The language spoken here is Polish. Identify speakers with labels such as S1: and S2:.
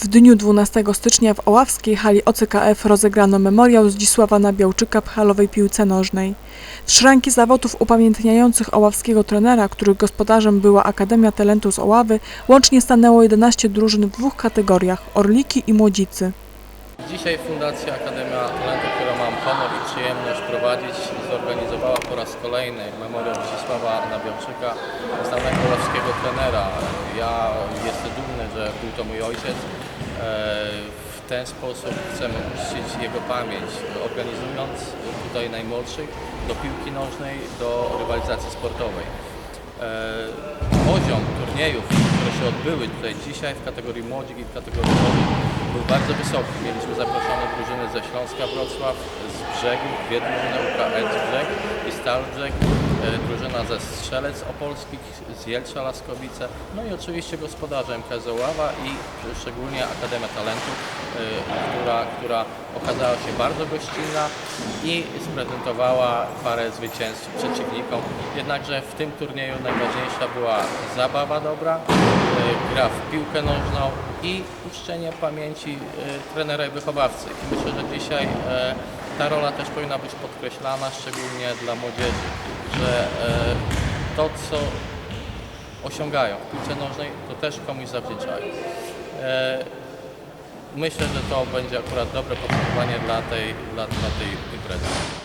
S1: W dniu 12 stycznia w Oławskiej hali OCKF rozegrano memoriał Zdzisława Nabiałczyka w halowej piłce nożnej. W szranki zawodów upamiętniających oławskiego trenera, których gospodarzem była Akademia Talentu z Oławy, łącznie stanęło 11 drużyn w dwóch kategoriach – Orliki i Młodzicy.
S2: Dzisiaj Fundacja Akademia Talentu, którą mam honor i przyjemność prowadzić, zorganizowała po raz kolejny memoriał Zdzisława Nabiałczyka, znanego ławskiego trenera. Ja jestem dumny, że był to mój ojciec. E, W ten sposób chcemy uczcić jego pamięć, organizując tutaj najmłodszych do piłki nożnej, do rywalizacji sportowej. E, Poziom turniejów, które się odbyły tutaj dzisiaj w kategorii młodzi i w kategorii młodych był bardzo wysoki. Mieliśmy zaproszone drużyny Śląska Wrocław, z Brzegu, dwie drużyny UKS Brzeg i Stal Brzeg, e, drużyna ze Strzelec Opolskich, z Jelcza Laskowice, no i oczywiście gospodarze Oława i szczególnie Akademia Talentu, e, która, która okazała się bardzo gościnna i sprezentowała parę zwycięstw przeciwnikom. Jednakże w tym turnieju najważniejsza była zabawa dobra, e, gra w piłkę nożną i uczczenie pamięci e, trenera i wychowawcy. I myślę, że dzisiaj e, ta rola też powinna być podkreślana, szczególnie dla młodzieży, że e, to, co osiągają w piłce nożnej, to też komuś zawdzięczają. Myślę, że to będzie akurat dobre podsumowanie dla tej, dla, dla tej imprezy.